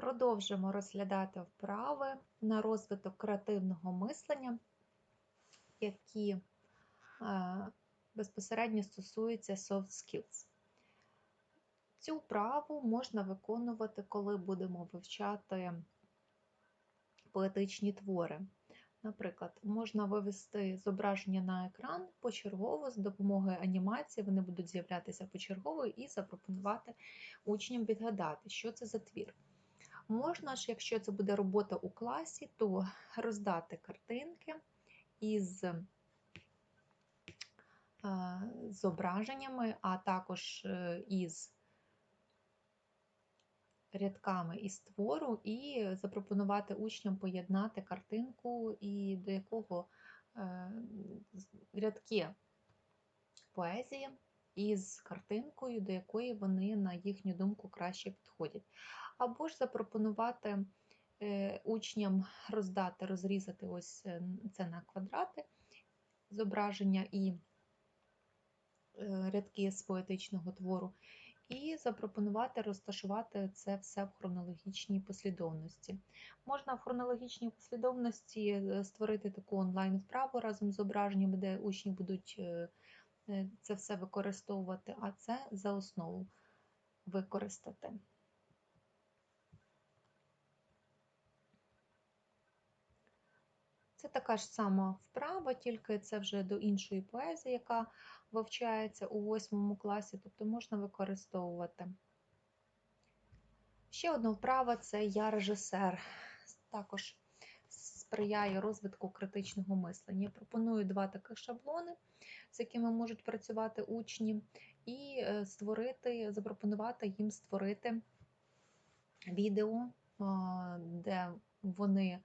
Продовжимо розглядати вправи на розвиток креативного мислення, які е, безпосередньо стосуються soft skills. Цю вправу можна виконувати, коли будемо вивчати поетичні твори. Наприклад, можна вивести зображення на екран почергово з допомогою анімації, вони будуть з'являтися почергово і запропонувати учням відгадати, що це за твір. Можна ж, якщо це буде робота у класі, то роздати картинки із е, зображеннями, а також е, із рядками із твору, і запропонувати учням поєднати картинку, і до якого е, рядки поезії із картинкою, до якої вони, на їхню думку, краще підходять. Або ж запропонувати е, учням роздати, розрізати ось е, це на квадрати зображення і е, рядки з поетичного твору, і запропонувати розташувати це все в хронологічній послідовності. Можна в хронологічній послідовності створити таку онлайн-вправу разом з зображеннями, де учні будуть це все використовувати, а це за основу використати. Це така ж сама вправа, тільки це вже до іншої поезії, яка вивчається у восьмому класі, тобто можна використовувати. Ще одна вправа це я режисер. Також сприяє розвитку критичного мислення. Я пропоную два таких шаблони, з якими можуть працювати учні, і е, створити, запропонувати їм створити відео, де вони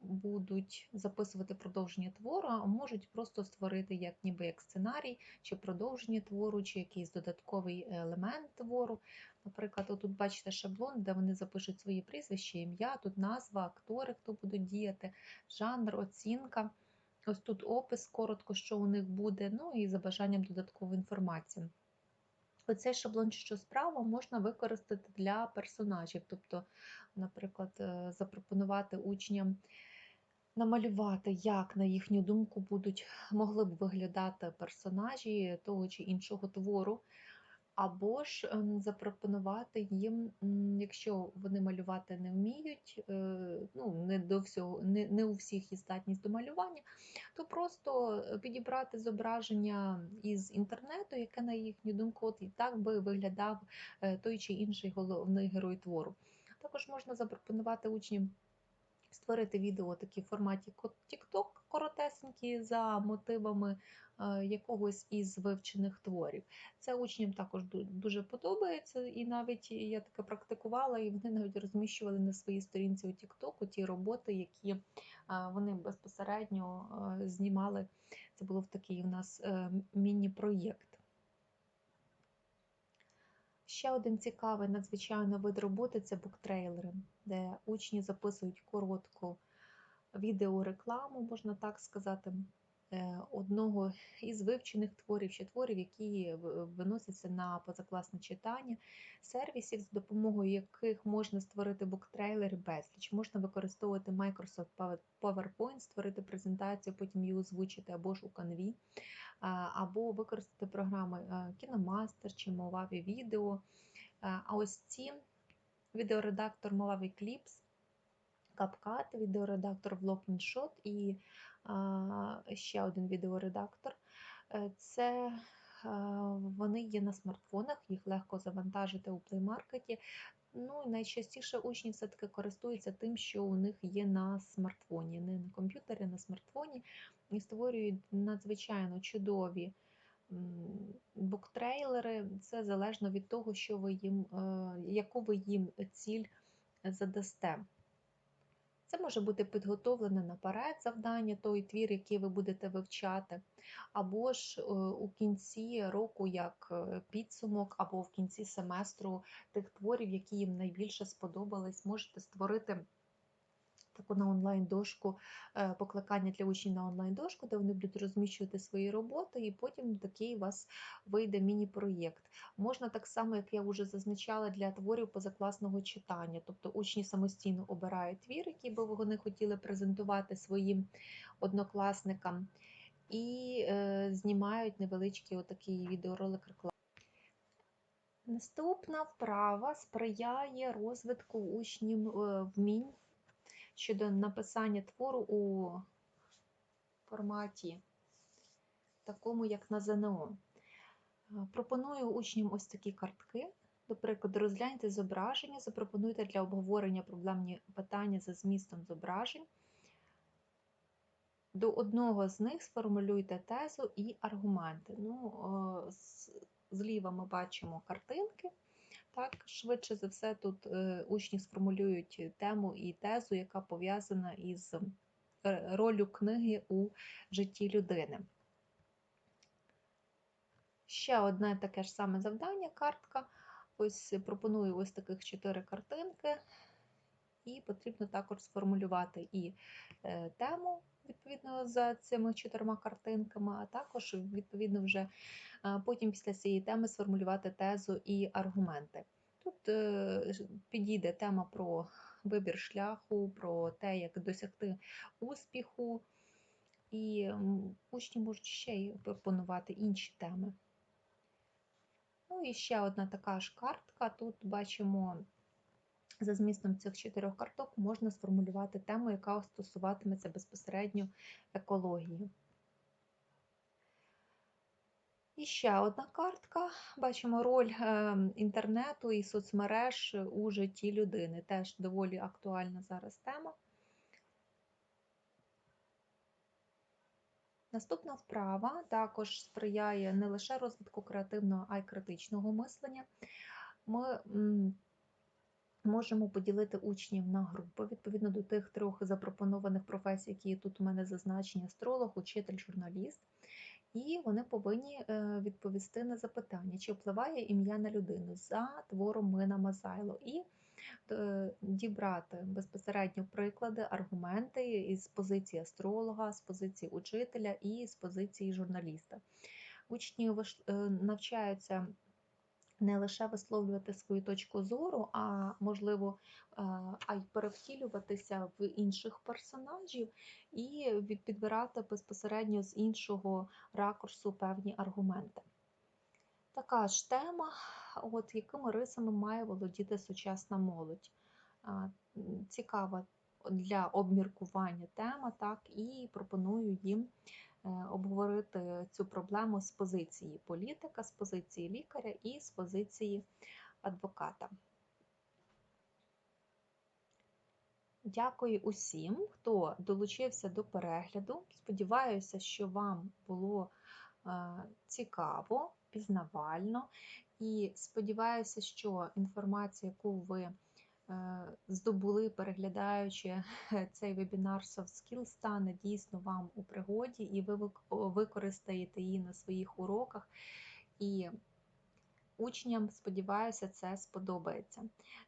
будуть записувати продовження твору, а можуть просто створити як ніби як сценарій, чи продовження твору, чи якийсь додатковий елемент твору. Наприклад, тут бачите шаблон, де вони запишуть свої прізвища, ім'я, тут назва, актори, хто будуть діяти, жанр, оцінка. Ось тут опис коротко, що у них буде, ну і за бажанням додаткову інформацію. Оцей шаблон, що справа, можна використати для персонажів, тобто, наприклад, е, запропонувати учням намалювати, як, на їхню думку, будуть, могли б виглядати персонажі того чи іншого твору, або ж ем, запропонувати їм, якщо вони малювати не вміють, е, ну, не до всього, не, не у всіх є здатність до малювання, то просто підібрати зображення із інтернету, яке, на їхню думку, от і так би виглядав е, той чи інший головний герой твору. Також можна запропонувати учням. Створити відео такі в форматі TikTok, коротесенькі за мотивами е, якогось із вивчених творів. Це учням також дуже подобається, і навіть я таке практикувала, і вони навіть розміщували на своїй сторінці у TikTok ті роботи, які е, вони безпосередньо е, знімали. Це було в такий у нас міні-проєкт. Ще один цікавий надзвичайно вид роботи це буктрейлери, де учні записують коротку відеорекламу, можна так сказати, одного із вивчених творів чи творів, які виносяться на позакласне читання, сервісів, з допомогою яких можна створити буктрейлери безліч. Можна використовувати Microsoft PowerPoint, створити презентацію, потім її озвучити або ж у Canvі, або використати програми KinoMaster чи Movavi Video. А ось ці відеоредактор Movavi Clips CapCut, відеоредактор VlogInShot і ще один відеоредактор. Е, це вони є на смартфонах, їх легко завантажити у Play Market. Ну, Найчастіше учні все-таки користуються тим, що у них є на смартфоні, не на комп'ютері, а на смартфоні, і створюють надзвичайно чудові буктрейлери. Це залежно від того, що ви їм, е, яку ви їм ціль задасте. Це може бути підготовлене наперед завдання, той твір, який ви будете вивчати, або ж е, у кінці року як е, підсумок, або в кінці семестру тих творів, які їм найбільше сподобались, можете створити таку на онлайн-дошку, е, покликання для учнів на онлайн-дошку, де вони будуть розміщувати свої роботи, і потім такий у вас вийде міні-проєкт. Можна так само, як я вже зазначала, для творів позакласного читання. Тобто учні самостійно обирають твір, який би вони хотіли презентувати своїм однокласникам, і е, знімають невеличкий отакий відеоролик реклами. Наступна вправа сприяє розвитку учнів е, вмінь щодо написання твору у форматі, такому як на ЗНО. Е, Пропоную учням ось такі картки. До прикладу, розгляньте зображення, запропонуйте для обговорення проблемні питання за змістом зображень. До одного з них сформулюйте тезу і аргументи. Ну, е, Зліва ми бачимо картинки. Так, швидше за все, тут е, учні сформулюють тему і тезу, яка пов'язана із ролю книги у житті людини. Ще одне таке ж саме завдання, картка. Ось пропоную ось таких чотири картинки, і потрібно також сформулювати і е, тему відповідно за цими чотирма картинками, а також відповідно вже потім після цієї теми сформулювати тезу і аргументи. Тут е, підійде тема про вибір шляху, про те, як досягти успіху, і учні можуть ще й пропонувати інші теми. Ну і ще одна така ж картка. Тут бачимо за змістом цих чотирьох карток можна сформулювати тему, яка стосуватиметься безпосередньо екології. І ще одна картка. Бачимо роль е, інтернету і соцмереж у житті людини. Теж доволі актуальна зараз тема. Наступна вправа також сприяє не лише розвитку креативного, а й критичного мислення. Ми можемо поділити учнів на групи відповідно до тих трьох запропонованих професій, які тут у мене зазначені: астролог, учитель, журналіст. І вони повинні е, відповісти на запитання, чи впливає ім'я на людину за твором Мина Мазайло. І е, дібрати безпосередньо приклади, аргументи із позиції астролога, з позиції учителя і з позиції журналіста. Учні е, навчаються не лише висловлювати свою точку зору, а можливо, е, а й перевтілюватися в інших персонажів і підбирати безпосередньо з іншого ракурсу певні аргументи. Така ж тема, от якими рисами має володіти сучасна молодь. Цікава для обміркування тема, так, і пропоную їм обговорити цю проблему з позиції політика, з позиції лікаря і з позиції адвоката. Дякую усім, хто долучився до перегляду. Сподіваюся, що вам було е, цікаво, пізнавально, і сподіваюся, що інформація, яку ви е, здобули, переглядаючи цей вебінар Soft Skills, стане дійсно вам у пригоді, і ви використаєте її на своїх уроках. І учням, сподіваюся, це сподобається.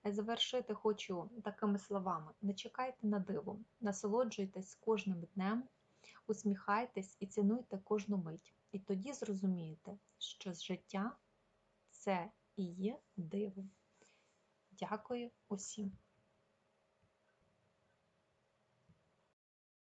Завершити хочу такими словами: не чекайте на диво, насолоджуйтесь кожним днем, усміхайтесь і цінуйте кожну мить. І тоді зрозумієте, що життя це і є диво. Дякую усім.